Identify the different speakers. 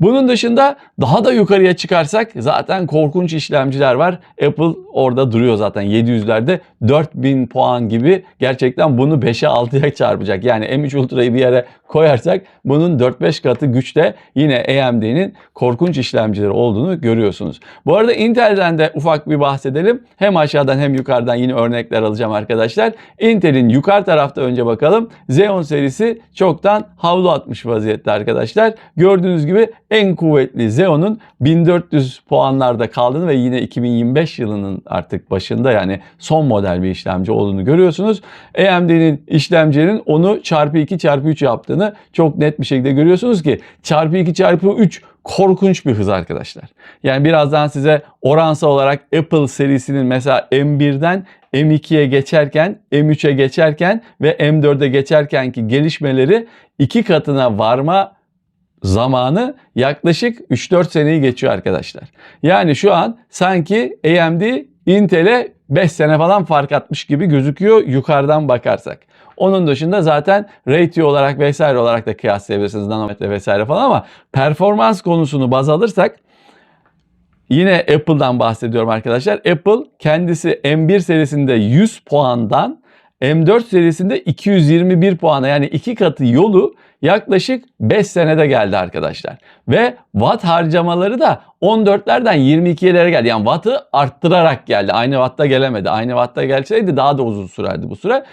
Speaker 1: Bunun dışında daha da yukarıya çıkarsak zaten korkunç işlemciler var. Apple orada duruyor zaten 700'lerde 4000 puan gibi gerçekten bunu 5'e 6'ya çarpacak. Yani M3 Ultra'yı bir yere koyarsak bunun 4-5 katı güçte yine AMD'nin korkunç işlemcileri olduğunu görüyorsunuz. Bu arada Intel'den de ufak bir bahsedelim. Hem aşağıdan hem yukarıdan yine örnekler alacağım arkadaşlar. Intel'in yukarı tarafta önce bakalım. Xeon serisi çoktan havlu atmış vaziyette arkadaşlar. Gördüğünüz gibi en kuvvetli Xeon'un 1400 puanlarda kaldığını ve yine 2025 yılının artık başında yani son model bir işlemci olduğunu görüyorsunuz. AMD'nin işlemcilerin onu çarpı 2 çarpı 3 yaptığını çok net bir şekilde görüyorsunuz ki çarpı 2 çarpı 3 korkunç bir hız arkadaşlar. Yani birazdan size oransal olarak Apple serisinin mesela M1'den M2'ye geçerken, M3'e geçerken ve M4'e geçerkenki gelişmeleri iki katına varma zamanı yaklaşık 3-4 seneyi geçiyor arkadaşlar. Yani şu an sanki AMD Intel'e 5 sene falan fark atmış gibi gözüküyor yukarıdan bakarsak. Onun dışında zaten ratio olarak vesaire olarak da kıyaslayabilirsiniz nanometre vesaire falan ama performans konusunu baz alırsak Yine Apple'dan bahsediyorum arkadaşlar. Apple kendisi M1 serisinde 100 puandan M4 serisinde 221 puana yani iki katı yolu yaklaşık 5 senede geldi arkadaşlar. Ve watt harcamaları da 14'lerden 22'lere geldi. Yani wattı arttırarak geldi. Aynı wattta gelemedi. Aynı wattta gelseydi daha da uzun sürerdi bu süre.